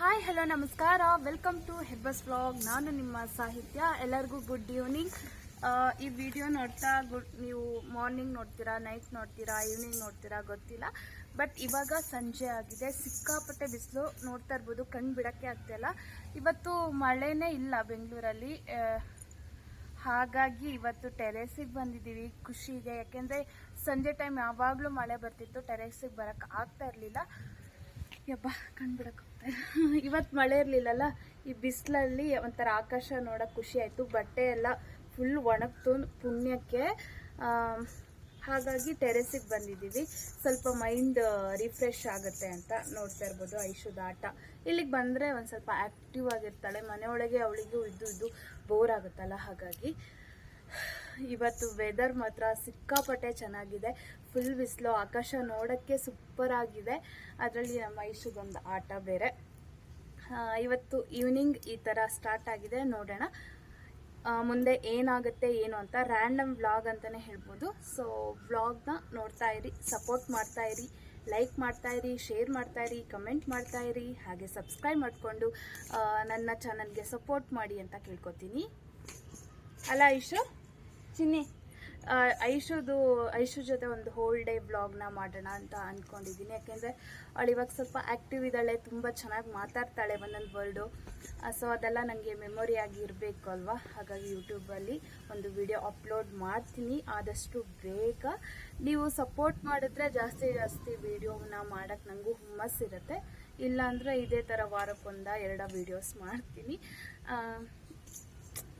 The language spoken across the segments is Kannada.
ಹಾಯ್ ಹಲೋ ನಮಸ್ಕಾರ. ವೆಲ್ಕಮ್ ಟು ಹೆಬ್ಬಸ್ ವ್ಲಾಗ್ ನಾನು ನಿಮ್ಮ ಸಾಹಿತ್ಯ. ಎಲ್ಲರಿಗೂ ಗುಡ್ ಈವ್ನಿಂಗ್ ಈ ವಿಡಿಯೋ ನೋಡ್ತಾ ಗುಡ್ ನೀವು ಮಾರ್ನಿಂಗ್ ನೋಡ್ತೀರಾ ನೈಟ್ ನೋಡ್ತೀರಾ ಈವ್ನಿಂಗ್ ನೋಡ್ತೀರಾ ಗೊತ್ತಿಲ್ಲ. ಬಟ್ ಇವಾಗ ಸಂಜೆ ಆಗಿದೆ. ಸಿಕ್ಕಾಪಟ್ಟೆ ಬಿಸಿಲು ನೋಡ್ತಾ ಇರ್ಬೋದು. ಕಣ್ಣು ಬಿಡೋಕ್ಕೆ ಆಗ್ತಾಯಿಲ್ಲ ಇವತ್ತು ಮಳೆನೇ ಇಲ್ಲ ಬೆಂಗಳೂರಲ್ಲಿ. ಹಾಗಾಗಿ ಇವತ್ತು ಟೆರೇಸಿಗೆ ಬಂದಿದ್ದೀವಿ. ಖುಷಿಗೆ. ಯಾಕೆಂದರೆ ಸಂಜೆ ಟೈಮ್ ಯಾವಾಗಲೂ ಮಳೆ ಬರ್ತಿತ್ತು. ಟೆರೇಸಿಗೆ ಬರೋಕ್ಕೆ ಆಗ್ತಾ ಇರಲಿಲ್ಲ. ಯಬ್ಬ ಕಣ್ಬಿಡಕ್ಕೆ ಇವತ್ತು ಮಳೆ ಇರಲಿಲ್ಲಲ್ಲ, ಈ ಬಿಸಿಲಲ್ಲಿ ಒಂಥರ ಆಕಾಶ ನೋಡೋಕೆ ಖುಷಿ ಆಯಿತು. ಬಟ್ಟೆ ಎಲ್ಲ ಫುಲ್ ಒಣಗ್ತು ಪುಣ್ಯಕ್ಕೆ. ಹಾಗಾಗಿ ಟೆರೆಸಿಗೆ ಬಂದಿದ್ದೀವಿ. ಸ್ವಲ್ಪ ಮೈಂಡ್ ರಿಫ್ರೆಶ್ ಆಗುತ್ತೆ ಅಂತ ನೋಡ್ತಾ ಇರ್ಬೋದು ಐಶುದ ಆಟ. ಇಲ್ಲಿಗೆ ಬಂದರೆ ಒಂದು ಸ್ವಲ್ಪ ಆ್ಯಕ್ಟಿವ್ ಆಗಿರ್ತಾಳೆ. ಮನೆಯೊಳಗೆ ಅವಳಿಗೂ ಇದ್ದು ಇದ್ದು ಬೋರ್ ಆಗುತ್ತಲ್ಲ, ಹಾಗಾಗಿ. ಇವತ್ತು ವೆದರ್ ಮಾತ್ರ ಸಿಕ್ಕಾಪಟ್ಟೆ ಚೆನ್ನಾಗಿದೆ. ಫುಲ್ ಬಿಸಿಲು, ಆಕಾಶ ನೋಡೋಕ್ಕೆ ಸೂಪರ್ ಆಗಿದೆ. ಅದರಲ್ಲಿ ನಮ್ಮ ಮೈಸೂರಿಗೊಂದು ಆಟ ಬೇರೆ. ಇವತ್ತು ಈವ್ನಿಂಗ್ ಈ ಥರ ಸ್ಟಾರ್ಟ್ ಆಗಿದೆ, ನೋಡೋಣ. ಮುಂದೆ ಏನಾಗುತ್ತೆ, ಏನು ಅಂತ ರ್ಯಾಂಡಮ್ ವ್ಲಾಗ್ ಅಂತಲೇ ಹೇಳ್ಬೋದು. ಸೊ ವ್ಲಾಗ್ನ ನೋಡ್ತಾ ಇರಿ ಸಪೋರ್ಟ್ ಮಾಡ್ತಾ ಇರಿ ಲೈಕ್ ಮಾಡ್ತಾ ಇರಿ ಶೇರ್ ಮಾಡ್ತಾ ಇರಿ ಕಮೆಂಟ್ ಮಾಡ್ತಾ ಇರಿ, ಹಾಗೆ ಸಬ್ಸ್ಕ್ರೈಬ್ ಮಾಡಿಕೊಂಡು ನನ್ನ ಚಾನಲ್ಗೆ ಸಪೋರ್ಟ್ ಮಾಡಿ ಅಂತ ಕೇಳ್ಕೊತೀನಿ. ಅಲ್ಲ ಐಶು? ಚಿನ್ನಿ. ಐಶುದು, ಐಶು ಜೊತೆ ಒಂದು ಹೋಲ್ ಡೇ ವ್ಲಾಗ್ನ ಮಾಡೋಣ ಅಂತ ಅಂದ್ಕೊಂಡಿದ್ದೀನಿ ಯಾಕೆಂದರೆ ಅವಳು ಇವಾಗ ಸ್ವಲ್ಪ ಆ್ಯಕ್ಟಿವ್ ಇದ್ದಾಳೆ, ತುಂಬ ಚೆನ್ನಾಗಿ ಮಾತಾಡ್ತಾಳೆ ಒಂದೊಂದು ವರ್ಡು ಸೊ ಅದೆಲ್ಲ ನನಗೆ ಮೆಮೊರಿ ಆಗಿ ಇರಬೇಕು ಅಲ್ವಾ? ಹಾಗಾಗಿ ಯೂಟ್ಯೂಬಲ್ಲಿ ಒಂದು ವಿಡಿಯೋ ಅಪ್ಲೋಡ್ ಮಾಡ್ತೀನಿ. ಆದಷ್ಟು ಬೇಗ ನೀವು ಸಪೋರ್ಟ್ ಮಾಡಿದ್ರೆ ಜಾಸ್ತಿ ಜಾಸ್ತಿ ವಿಡಿಯೋನ ಮಾಡೋಕ್ಕೆ ನನಗೂ ಹುಮ್ಮಸ್ಸಿರುತ್ತೆ ಇಲ್ಲಾಂದರೆ ಇದೇ ಥರ ವಾರಕ್ಕೊಂದ ಎರಡು ವೀಡಿಯೋಸ್ ಮಾಡ್ತೀನಿ.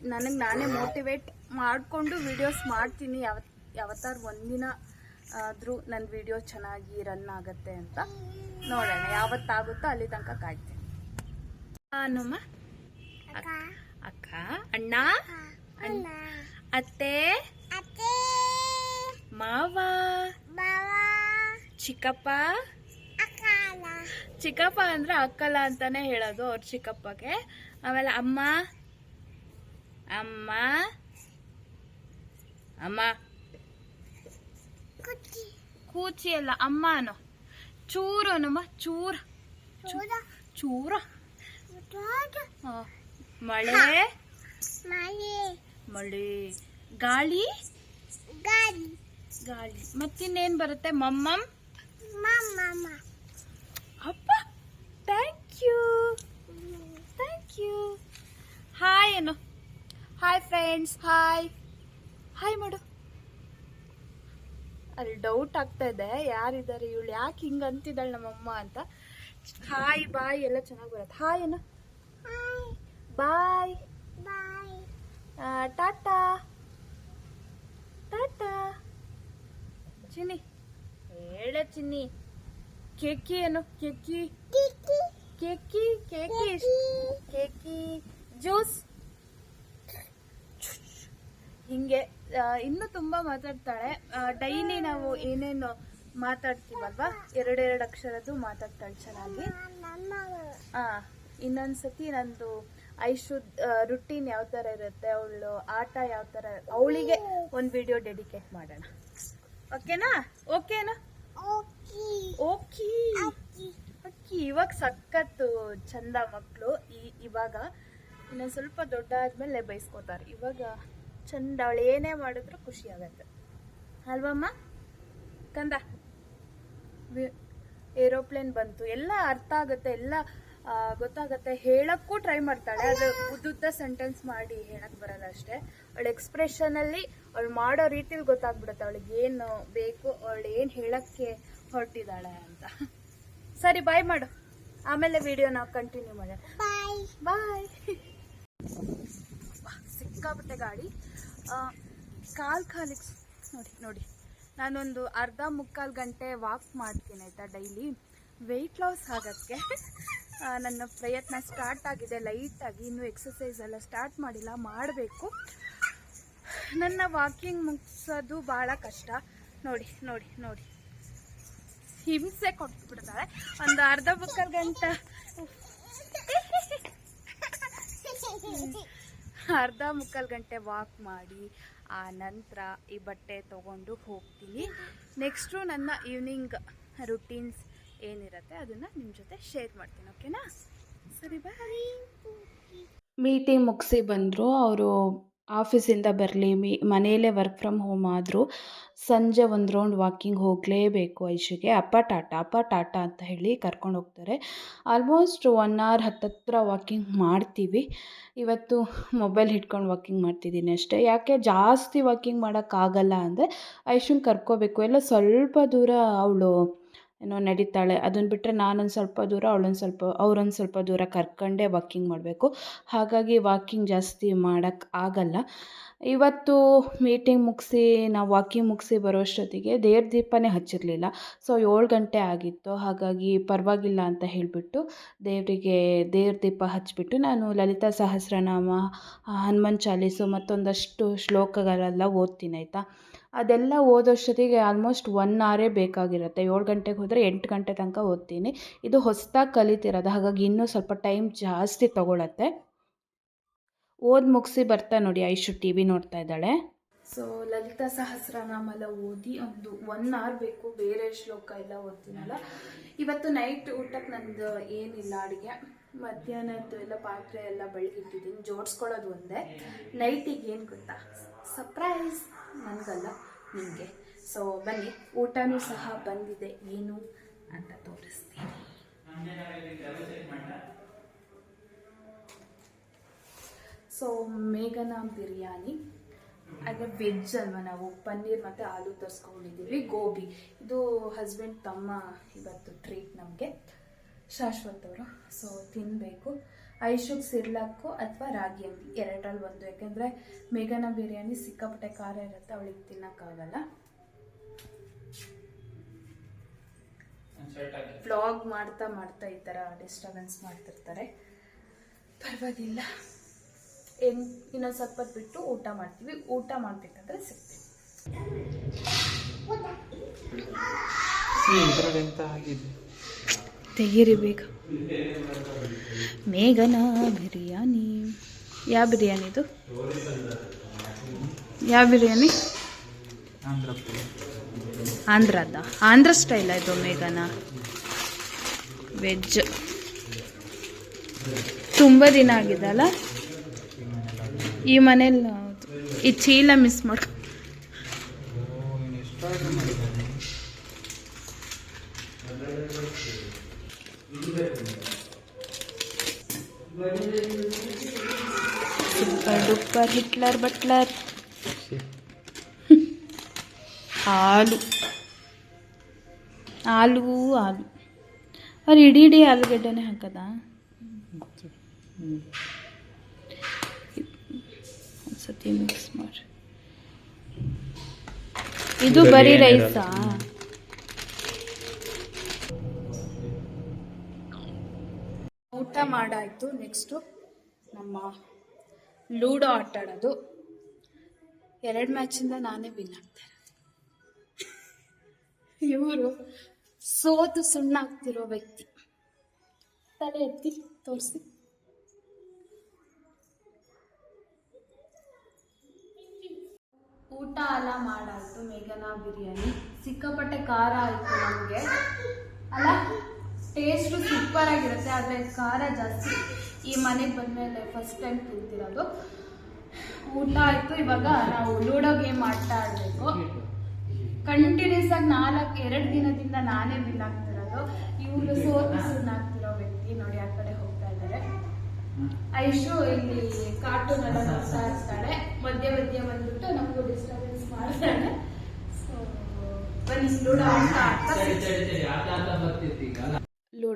ನನಗೆ ನಾನೇ ಮೋಟಿವೇಟ್ ಮಾಡಿಕೊಂಡು ವಿಡಿಯೋಸ್ ಮಾಡ್ತೀನಿ. ಯಾವ ಯಾವತ್ತಾರು ಒಂದಿನ ಆದರೂ ನನ್ನ ವಿಡಿಯೋ ಚೆನ್ನಾಗಿ ರನ್ ಆಗುತ್ತೆ ಅಂತ ನೋಡೋಣ. ಯಾವತ್ತಾಗುತ್ತೋ ಅಲ್ಲಿ ತನಕ ಕಾಯ್ತೀನಿ. ಹನುಮ ಅಕ್ಕ. ಅಣ್ಣ. ಅಣ್ಣ. ಅತ್ತೆ. ಮಾವ. ಚಿಕ್ಕಪ್ಪ. ಚಿಕ್ಕಪ್ಪ ಅಂದ್ರೆ ಅಕ್ಕಲ್ಲ ಅಂತಾನೆ ಹೇಳೋದು ಅವ್ರ ಚಿಕ್ಕಪ್ಪಗೆ. ಆಮೇಲೆ ಅಮ್ಮ. ಅಮ್ಮ? ಅಮ್ಮ? ಕೂಚಿ. ಅಲ್ಲ ಅಮ್ಮ ಅನ್ನೋ ಚೂರು ಅನ್ನಮ್ಮ ಚೂರ. ಚೂರ. ಮಳೆ? ಮಳೆ. ಗಾಳಿ? ಗಾಳಿ. ಮತ್ತಿನ್ನೇನ್ ಬರುತ್ತೆ? ಮಮ್ಮಮ್? ಅಪ್ಪ thank you thank you hi ಏನು ಹಾಯ್ ಫ್ರೆಂಡ್ಸ್ ಹಾಯ್ ಹಾಯ್ ಮಾಡು. ಅಲ್ಲಿ ಡೌಟ್ ಆಗ್ತಾ ಇದೆ. ಯಾರಿದ್ದಾರೆ? ಇವಳು ಯಾಕೆ ಹಿಂಗೆ ಅಂತಿದ್ದಾಳೆ ನಮ್ಮಮ್ಮ ಅಂತ. ಹಾಯ್ ಬಾಯ್ ಎಲ್ಲ ಚೆನ್ನಾಗಿ ಬರುತ್ತೆ. ಹಾಯ್ ಏನು ಬಾಯ್ ಬಾಯ್ ಟಾಟಾ. ಟಾಟಾ. ಚಿನ್ನಿ. ಹೇಳ ಚಿನ್ನಿ. ಕೇಕಿ ಏನು? ಕೇಕಿ ಕೆಕ್ಕಿ. ಕೆಕ್ಕಿ. ಕೆಕ್ಕಿ. ಜ್ಯೂಸ್. ಹಿಂಗೆ ಇನ್ನು ಇನ್ನೂ ತುಂಬಾ ಮಾತಾಡ್ತಾಳೆ. ಡೈಲಿ ನಾವು ಏನೇನು ಮಾತಾಡ್ತೀವಲ್ವಾ? ಎರಡೆರಡು ಅಕ್ಷರದ್ದು ಮಾತಾಡ್ತಾಳೆ ಚೆನ್ನಾಗಿ. ಆ, ಇನ್ನೊಂದ್ಸತಿ ನಂದು ಐಶು ರುಟೀನ್ ಯಾವ ಥರ ಇರುತ್ತೆ, ಅವಳು ಆಟ ಯಾವ ಥರ ಅವಳಿಗೆ ಒಂದು ವಿಡಿಯೋ ಡೆಡಿಕೇಟ್ ಮಾಡೋಣ. ಓಕೆನಾ? ಓಕೆನಾ? ಓಕೆ. ಅಕ್ಕಿ ಇವಾಗ ಸಖತ್ತು ಚಂದ ಮಕ್ಕಳು ಈ, ಇವಾಗ ಇನ್ನೊಂದು ಸ್ವಲ್ಪ ದೊಡ್ಡ ಆದ್ಮೇಲೆ ಬೈಸ್ಕೋತಾರೆ. ಇವಾಗ ಚಂದ ಅವಳು ಏನೇ ಮಾಡಿದ್ರು ಖುಷಿ ಆಗತ್ತೆ. ಅಲ್ವಮ್ಮ? ಕಂದ. ಏರೋಪ್ಲೇನ್ ಬಂತು. ಎಲ್ಲ ಅರ್ಥ ಆಗುತ್ತೆ ಎಲ್ಲ ಗೊತ್ತಾಗತ್ತೆ. ಹೇಳಕ್ಕೂ ಟ್ರೈ ಮಾಡ್ತಾಳೆ. ಅದು ಉದ್ದುದ್ದ ಸೆಂಟೆನ್ಸ್ ಮಾಡಿ ಹೇಳಕ್ ಬರಲ್ಲ ಅಷ್ಟೇ. ಅವಳ ಎಕ್ಸ್ಪ್ರೆಷನ್ ಅಲ್ಲಿ ಅವಳು ಮಾಡೋ ರೀತಿಲಿ ಗೊತ್ತಾಗ್ಬಿಡುತ್ತೆ ಅವಳಿಗೆ ಏನು ಬೇಕು ಅವಳು ಏನು ಹೇಳಕ್ಕೆ ಹೊರಟಿದ್ದಾಳೆ ಅಂತ. ಸರಿ ಬಾಯ್ ಮಾಡು. ಆಮೇಲೆ ವಿಡಿಯೋ ನಾವು ಕಂಟಿನ್ಯೂ ಮಾಡೋಣ. ಬಾಯ್ ಸಿಕ್ಕಾಪಟ್ಟೆ ಗಾಡಿ ಕಾಲ್ ಕಾಲಿಗೆ ನೋಡಿ ನೋಡಿ. ನಾನೊಂದು ಅರ್ಧ ಮುಕ್ಕಾಲು ಗಂಟೆ ವಾಕ್ ಮಾಡ್ತೀನಿ ಆಯಿತಾ ಡೈಲಿ ವೆಯ್ಟ್ ಲಾಸ್ ಆಗೋಕ್ಕೆ ನನ್ನ ಪ್ರಯತ್ನ ಸ್ಟಾರ್ಟ್ ಆಗಿದೆ. ಲೈಟಾಗಿ ಇನ್ನೂ ಎಕ್ಸಸೈಸ್ ಎಲ್ಲ ಸ್ಟಾರ್ಟ್ ಮಾಡಿಲ್ಲ ಮಾಡಬೇಕು. ನನ್ನ ವಾಕಿಂಗ್ ಮುಗಿಸೋದು ಭಾಳ ಕಷ್ಟ. ನೋಡಿ ನೋಡಿ ನೋಡಿ. ಹಿಂಸೆ ಕೊಟ್ಬಿಡ್ತಾಳೆ ಒಂದು ಅರ್ಧ ಮುಕ್ಕಾಲು ಗಂಟೆ. ಅರ್ಧ ಮುಕ್ಕಾಲು ಗಂಟೆ ವಾಕ್ ಮಾಡಿ, ಆ ನಂತರ ಈ ಬಟ್ಟೆ ತೊಗೊಂಡು ಹೋಗ್ತೀನಿ. ನೆಕ್ಸ್ಟು ನನ್ನ ಈವ್ನಿಂಗ್ ರುಟೀನ್ಸ್ ಏನಿರುತ್ತೆ ಅದನ್ನು ನಿಮ್ಮ ಜೊತೆ ಶೇರ್ ಮಾಡ್ತೀನಿ ಓಕೆನಾ ಸರಿ ಬಾಯ್ ಮೀಟಿಂಗ್ ಮುಗಿಸಿ ಬಂದರು, ಅವರು ಆಫೀಸಿಂದ ಬರಲಿ, ಮೀ, ಮನೆಯಲ್ಲೇ ವರ್ಕ್ ಫ್ರಮ್ ಹೋಮ್ ಆದರೂ ಸಂಜೆ ಒಂದು ರೌಂಡ್ ವಾಕಿಂಗ್ ಹೋಗಲೇಬೇಕು ಐಶುಗೆ. ಅಪ್ಪ ಟಾಟಾ ಅಪ್ಪ ಟಾಟಾ ಅಂತ ಹೇಳಿ ಕರ್ಕೊಂಡು ಹೋಗ್ತಾರೆ. ಆಲ್ಮೋಸ್ಟ್ ಒನ್ ಅವರ್ ಹತ್ತತ್ರ ವಾಕಿಂಗ್ ಮಾಡ್ತೀವಿ. ಇವತ್ತು ಮೊಬೈಲ್ ಹಿಡ್ಕೊಂಡು ವಾಕಿಂಗ್ ಮಾಡ್ತಿದ್ದೀನಿ ಅಷ್ಟೇ. ಯಾಕೆ ಜಾಸ್ತಿ ವಾಕಿಂಗ್ ಮಾಡೋಕ್ಕಾಗಲ್ಲ ಅಂದರೆ ಐಶುನ್ ಕರ್ಕೋಬೇಕು. ಎಲ್ಲ ಸ್ವಲ್ಪ ದೂರ ಅವಳು ಏನೋ ನಡೀತಾಳೆ. ಅದನ್ನ ಬಿಟ್ಟರೆ ನಾನೊಂದು ಸ್ವಲ್ಪ ದೂರ, ಅವಳೊಂದು ಸ್ವಲ್ಪ, ಅವ್ರೊಂದು ಸ್ವಲ್ಪ ದೂರ ಕರ್ಕೊಂಡೇ ವಾಕಿಂಗ್ ಮಾಡಬೇಕು. ಹಾಗಾಗಿ ವಾಕಿಂಗ್ ಜಾಸ್ತಿ ಮಾಡೋಕ್ಕೆ ಆಗಲ್ಲ. ಇವತ್ತು ಮೀಟಿಂಗ್ ಮುಗಿಸಿ, ನಾವು ವಾಕಿಂಗ್ ಮುಗಿಸಿ ಬರೋಷ್ಟೊತ್ತಿಗೆ ದೇವ್ರ ದೀಪನೇ ಹಚ್ಚಿರಲಿಲ್ಲ. ಸೊ ಏಳು ಗಂಟೆ ಆಗಿತ್ತು. ಹಾಗಾಗಿ ಪರವಾಗಿಲ್ಲ ಅಂತ ಹೇಳಿಬಿಟ್ಟು ದೇವರಿಗೆ ದೇವ್ರ ದೀಪ ಹಚ್ಚಿಬಿಟ್ಟು ನಾನು ಲಲಿತಾ ಸಹಸ್ರನಾಮ, ಹನುಮಾನ್ ಚಾಲೀಸು ಮತ್ತೊಂದಷ್ಟು ಶ್ಲೋಕಗಳೆಲ್ಲ ಓದ್ತೀನಿ, ಆಯಿತಾ? ಅದೆಲ್ಲ ಓದೋಷ್ಟೊತ್ತಿಗೆ ಆಲ್ಮೋಸ್ಟ್ ಒನ್ ಅವರೇ ಬೇಕಾಗಿರುತ್ತೆ. ಏಳು ಗಂಟೆಗೆ ಹೋದರೆ ಎಂಟು ಗಂಟೆ ತನಕ ಓದ್ತೀನಿ. ಇದು ಹೊಸದಾಗಿ ಕಲಿತಿರೋದು. ಹಾಗಾಗಿ ಇನ್ನೂ ಸ್ವಲ್ಪ ಟೈಮ್ ಜಾಸ್ತಿ ತೊಗೊಳತ್ತೆ. ಓದಿ ಮುಗಿಸಿ ಬರ್ತಾ ನೋಡಿ ಐಶು ಟಿ ವಿ ನೋಡ್ತಾ ಇದ್ದಾಳೆ. ಸೊ ಲಲಿತಾ ಸಹಸ್ರ ಎಲ್ಲ ಓದಿ ಒಂದು ಒನ್ ಅವರ್ ಬೇಕು. ಬೇರೆ ಶ್ಲೋಕ ಎಲ್ಲ ಓದ್ತೀನಲ್ಲ. ಇವತ್ತು ನೈಟ್ ಊಟಕ್ಕೆ ನಂದು ಏನಿಲ್ಲ ಅಡುಗೆ. ಮಧ್ಯಾಹ್ನದ್ದು ಎಲ್ಲ ಪಾತ್ರೆ ಎಲ್ಲ ಬೆಳಗಿಟ್ಟಿದ್ದೀನಿ ಜೋಡಿಸ್ಕೊಳ್ಳೋದು ಒಂದೇ. ನೈಟಿಗೆ ಏನು ಗೊತ್ತಾ? ಸರ್ಪ್ರೈಸ್ ನನಗಲ್ಲ ನಿಮಗೆ. ಸೊ ಬನ್ನಿ, ಊಟನೂ ಸಹ ಬಂದಿದೆ. ಏನು ಅಂತ ತೋರಿಸ್ತೀನಿ. ಸೊ ಮೇಘನ ಬಿರಿಯಾನಿ. ಹಾಗೆ ವೆಜ್ ಅಲ್ವಾ ನಾವು? ಪನ್ನೀರ್ ಮತ್ತು ಆಲೂ ತರಿಸ್ಕೊಂಡಿದ್ದೀವಿ. ಗೋಬಿ. ಇದು ಹಸ್ಬೆಂಡ್ ತಮ್ಮ ಇವತ್ತು ಟ್ರೀಟ್ ನಮಗೆ. ಶಾಶ್ವತ್ ಅವರು. ಸೊ ತಿನ್ನಬೇಕು ಐಶುಗ್ ಸಿರ್ಲಾಕು ಅಥವಾ ರಾಗಿ ಅಂಬಿ ಎರಡರಲ್ಲಿ ಒಂದು ಯಾಕೆಂದರೆ ಮೇಘನ ಬಿರಿಯಾನಿ ಸಿಕ್ಕಾಪಟ್ಟೆ ಖಾರ ಇರುತ್ತೆ, ಅವಳಿಗೆ ತಿನ್ನೋಕ್ಕಾಗಲ್ಲ. ವ್ಲಾಗ್ ಮಾಡ್ತಾ ಮಾಡ್ತಾ ಈ ಥರ ಡಿಸ್ಟರ್ಬೆನ್ಸ್ ಮಾಡ್ತಿರ್ತಾರೆ. ಪರವಾಗಿಲ್ಲ. ಏನು, ಇನ್ನೊಂದು ಸ್ವಲ್ಪ ಬಿಟ್ಟು ಊಟ ಮಾಡ್ತೀವಿ. ಊಟ ಮಾಡಬೇಕಂದ್ರೆ ಸಿಗ್ತೀವಿ ಆಗಿದೆ? ತೆಗೀರಿ ಬೇಗ ಮೇಘನ ಬಿರಿಯಾನಿ. ಯಾವ ಬಿರಿಯಾನಿ ಇದು? ಯಾವ ಬಿರಿಯಾನಿ? ಆಂಧ್ರದ. ಆಂಧ್ರ ಸ್ಟೈಲ ಇದು ಮೇಘನ. ವೆಜ್. ತುಂಬ ದಿನ ಆಗಿದೆ ಅಲ್ಲ? ಈ ಮನೇಲಿ ಈ ಚೀಲ ಮಿಸ್ ಮಾಡ್ಕೊ ಓ ಇನ್ನು ಎಷ್ಟು ಆರ್ಡರ್ ಮಾಡಿದ್ದಾನೆ ಸೂಪರ್ ಡೂಪರ್ ಹಿಟ್ಲರ್ ಬಟ್ಲರ್. ಹಾಲು. ಹಾಲು ಹಾಲು. ಅವ್ರು ಇಡೀ ಇಡೀ ಆಲೂಗಡ್ಡೆನೇ ಹಾಕದ? ಒಂದ್ಸತಿ ಮಿಕ್ಸ್ ಮಾಡಿ. ಇದು ಬರೀ ರೈಸಾ ಊಟ ಮಾಡಾಯ್ತು. ನೆಕ್ಸ್ಟು ನಮ್ಮ ಲೂಡೋ ಆಟ ಆಡೋದು ಎರಡು ಮ್ಯಾಚಿಂದ ನಾನೇ ವಿನ್ ಆಗ್ತಾ ಇವರು ಸೋತು ಸುಣ್ಣಾಗ್ತಿರೋ ವ್ಯಕ್ತಿ. ತಲೆ ಎತ್ತಿ ತೋರಿಸಿ. ಊಟ ಎಲ್ಲ ಮಾಡಾಯ್ತು, ಮೇಘನಾ ಬಿರಿಯಾನಿ. ಸಿಕ್ಕಾಪಟ್ಟೆ ಖಾರ ಆಯಿತು ನಮಗೆ. ಅಲ್ಲ ಟೇಸ್ಟು ಸೂಪರ್ ಆಗಿರುತ್ತೆ, ಆದರೆ ಖಾರ ಜಾಸ್ತಿ. ಈ ಮನೆಗೆ ಬಂದಮೇಲೆ ಫಸ್ಟ್ ಟೈಮ್ ತಿಂತಿರೋದು ಊಟ ಆಯಿತು, ಇವಾಗ ನಾವು ಲೂಡೋ ಗೇಮ್ ಆಡ್ತಾ ಆಡಬೇಕು ಕಂಟಿನ್ಯೂಸ್ ಆಗಿ ನಾಲ್ಕು, ಎರಡು ದಿನದಿಂದ ನಾನೇ ಬಿಲ್ ಆಗ್ತಿರೋದು. ಇವರು ಸೋತು ಆಗ್ತಿರೋ ವ್ಯಕ್ತಿ ನೋಡಿ ಆ ಕಡೆ ಹೋಗ್ತಾ ಇದ್ದಾರೆ. ಐಶು ಇಲ್ಲಿ ಕಾರ್ಟೂನ್ ಎಲ್ಲ ನೋಡ್ತಾ ಇರ್ತಾಳೆ. ಮಧ್ಯ, ಮಧ್ಯೆ ಬಂದ್ಬಿಟ್ಟು ನಮಗೂ ಡಿಸ್ಟರ್ಬೆನ್ಸ್ ಮಾಡ್ತಾಳೆ. ಸೊ ಬನ್ನಿ, ಲೂಡೋ ಆಟ ಆಡ್ತಾ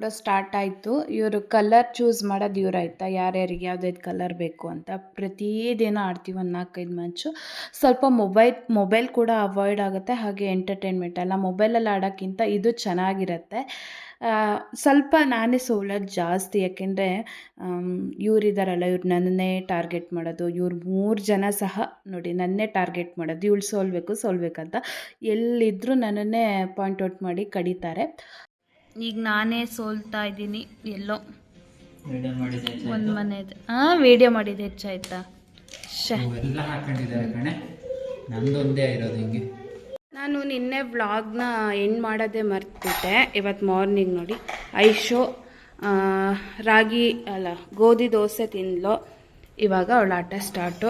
ಲೂಡೋ ಸ್ಟಾರ್ಟ್ ಆಯಿತು. ಇವರು ಕಲರ್ ಚೂಸ್ ಮಾಡೋದು ಇವ್ರು ಆಯಿತಾ? ಯಾರ್ಯಾರಿಗೆ ಯಾವ್ದಾಯ್ದು ಕಲರ್ ಬೇಕು ಅಂತ ಪ್ರತಿದಿನ ಆಡ್ತೀವಿ ಒಂದು ನಾಲ್ಕೈದು ಮ್ಯಾಚು ಸ್ವಲ್ಪ ಮೊಬೈಲ್ ಮೊಬೈಲ್ ಕೂಡ ಅವಾಯ್ಡ್ ಆಗುತ್ತೆ. ಹಾಗೆ ಎಂಟರ್ಟೈನ್ಮೆಂಟ್ ಅಲ್ಲ. ಮೊಬೈಲಲ್ಲಿ ಆಡೋಕ್ಕಿಂತ ಇದು ಚೆನ್ನಾಗಿರುತ್ತೆ. ಸ್ವಲ್ಪ ನಾನೇ ಸೋಲೋದು ಜಾಸ್ತಿ. ಯಾಕೆಂದರೆ ಇವರಿದ್ದಾರಲ್ಲ ಇವ್ರು ನನ್ನೇ ಟಾರ್ಗೆಟ್ ಮಾಡೋದು. ಇವ್ರು ಮೂರು ಜನ ಸಹ ನೋಡಿ ನನ್ನೇ ಟಾರ್ಗೆಟ್ ಮಾಡೋದು. ಇವಳು ಸೋಲ್ಬೇಕು, ಸೋಲ್ಬೇಕಂತ. ಎಲ್ಲಿದ್ದರೂ ನನ್ನನ್ನೇ ಪಾಯಿಂಟ್ ಔಟ್ ಮಾಡಿ ಕಡಿತಾರೆ. ಈಗ ನಾನೇ ಸೋಲ್ತಾ ಇದ್ದೀನಿ ಎಲ್ಲೋ. ಒಂದು ಮನೆದು ಹಾಂ ವಿಡಿಯೋ ಮಾಡಿದ್ದು ಹೆಚ್ಚಾಯ್ತಾ? ಶ ಎಲ್ಲ ಹಾಕೊಂಡಿದ್ದಾರೆ ಕಣೆ. ನಂದೊಂದೇ ಇರೋದು ಹಿಂಗೆ. ನಾನು ನಿನ್ನೆ ವ್ಲಾಗ್ನ ಎಂಡ್ ಮಾಡೋದೇ ಮರ್ತಿದ್ದೆ ಇವತ್ತು ಮಾರ್ನಿಂಗ್ ನೋಡಿ. ಐಶೋ ಆ, ರಾಗಿ ಅಲ್ಲ ಗೋಧಿ ದೋಸೆ ತಿಂದ್ಲು. ಇವಾಗ ಅವಳ ಆಟ ಸ್ಟಾರ್ಟು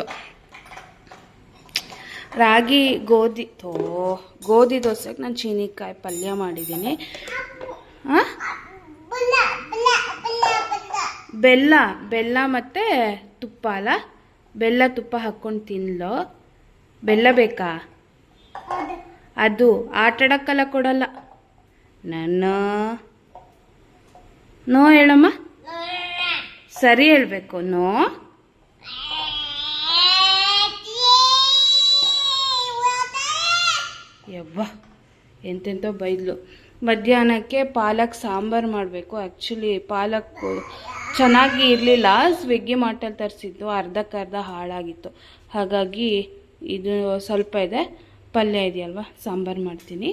ರಾಗಿ ಗೋಧಿ ತೋ ಗೋಧಿ ದೋಸೆಗೆ ನಾನು ಚೀನಿಕಾಯಿ ಪಲ್ಯ ಮಾಡಿದ್ದೀನಿ. ಬೆಲ್ಲ ಬೆಲ್ಲ ಮತ್ತು ತುಪ್ಪ ಅಲ್ಲ? ಬೆಲ್ಲ ತುಪ್ಪ ಹಾಕ್ಕೊಂಡು ತಿನ್ಲು. ಬೆಲ್ಲ ಬೇಕಾ? ಅದು ಆಟಾಡಕ್ಕೆಲ್ಲ ಕೊಡಲ್ಲ. ನನ್ನ. ನೋ ಹೇಳಮ್ಮ. ಸರಿ ಹೇಳಬೇಕು. ನೋ. ಯವ್ವ ಎಂತೆಂತೋ ಬೈದ್ಲು. ಮಧ್ಯಾಹ್ನಕ್ಕೆ ಪಾಲಕ್ ಸಾಂಬಾರು ಮಾಡಬೇಕು. ಆ್ಯಕ್ಚುಲಿ ಪಾಲಕ್ ಚೆನ್ನಾಗಿ ಇರಲಿಲ್ಲ. ಸ್ವಿಗ್ಗಿ ಮಾಟಲ್ಲಿ ತರಿಸಿದ್ದು. ಅರ್ಧಕ್ಕರ್ಧ ಹಾಳಾಗಿತ್ತು. ಹಾಗಾಗಿ ಇದು ಸ್ವಲ್ಪ ಇದೆ. ಪಲ್ಯ ಇದೆಯಲ್ವ? ಸಾಂಬಾರು ಮಾಡ್ತೀನಿ.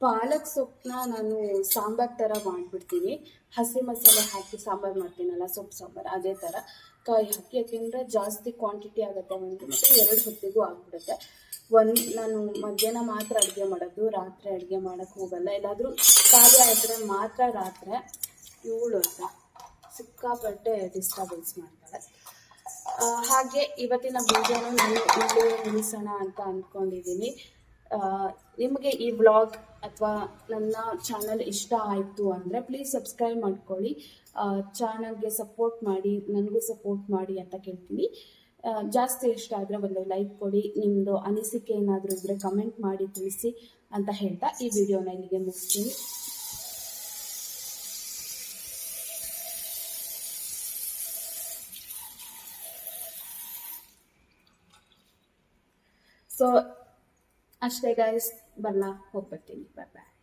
ಪಾಲಕ್ ಸೊಪ್ಪನ್ನ ನಾನು ಸಾಂಬಾರ್ ಥರ ಮಾಡಿಬಿಡ್ತೀನಿ. ಹಸಿ ಮಸಾಲೆ ಹಾಕಿ ಸಾಂಬಾರು ಮಾಡ್ತೀನಲ್ಲ, ಸೊಪ್ಪು ಸಾಂಬಾರು, ಅದೇ ಥರ. ಕಾಯಿ ಹಾಕಿ ಯಾಕೆಂದರೆ ಜಾಸ್ತಿ ಕ್ವಾಂಟಿಟಿ ಆಗುತ್ತೆ ಒಂದು ಎರಡು ಹೊತ್ತಿಗೂ ಆಗ್ಬಿಡುತ್ತೆ. ಒಂದು ನಾನು ಮಧ್ಯಾಹ್ನ ಮಾತ್ರ ಅಡುಗೆ ಮಾಡೋದು, ರಾತ್ರಿ ಅಡುಗೆ ಮಾಡೋಕ್ಕೆ ಹೋಗಲ್ಲ. ಎಲ್ಲಾದರೂ ಖಾಲಿ ಆದರೆ ಮಾತ್ರ ರಾತ್ರಿ ಇವಳು ಸಿಕ್ಕಾಪಟ್ಟೆ ಡಿಸ್ಟರ್ಬೆನ್ಸ್ ಮಾಡ್ತಾಳೆ ಹಾಗೆ ಇವತ್ತಿನ ವಿಡಿಯೋನ ನಾನು ಇಲ್ಲೇ ನಿಲ್ಲಿಸೋಣ ಅಂತ ಅಂದ್ಕೊಂಡಿದ್ದೀನಿ. ನಿಮಗೆ ಈ ವ್ಲಾಗ್ ಅಥವಾ ನನ್ನ ಚಾನಲ್ ಇಷ್ಟ ಆಯಿತು ಅಂದರೆ ಪ್ಲೀಸ್ ಸಬ್ಸ್ಕ್ರೈಬ್ ಮಾಡ್ಕೊಳ್ಳಿ. ಚಾನಲ್ಗೆ ಸಪೋರ್ಟ್ ಮಾಡಿ, ನನಗೂ ಸಪೋರ್ಟ್ ಮಾಡಿ ಅಂತ ಕೇಳ್ತೀನಿ. ಜಾಸ್ತಿ ಇಷ್ಟ ಆದರೆ ಒಂದು ಲೈಕ್ ಕೊಡಿ. ನಿಮ್ಮದು ಅನಿಸಿಕೆ ಏನಾದರೂ ಇದ್ದರೆ ಕಮೆಂಟ್ ಮಾಡಿ ತಿಳಿಸಿ ಅಂತ ಹೇಳ್ತಾ ಈ ವಿಡಿಯೋನ ಇಲ್ಲಿಗೆ ಮುಗಿಸ್ತೀನಿ. ಸೊ ಅಷ್ಟೇ ಗೈಸ್ ಬರಲ್ಲ ಹೋಗ್ಬರ್ತೀನಿ. ಬಾಯ್ ಬಾಯ್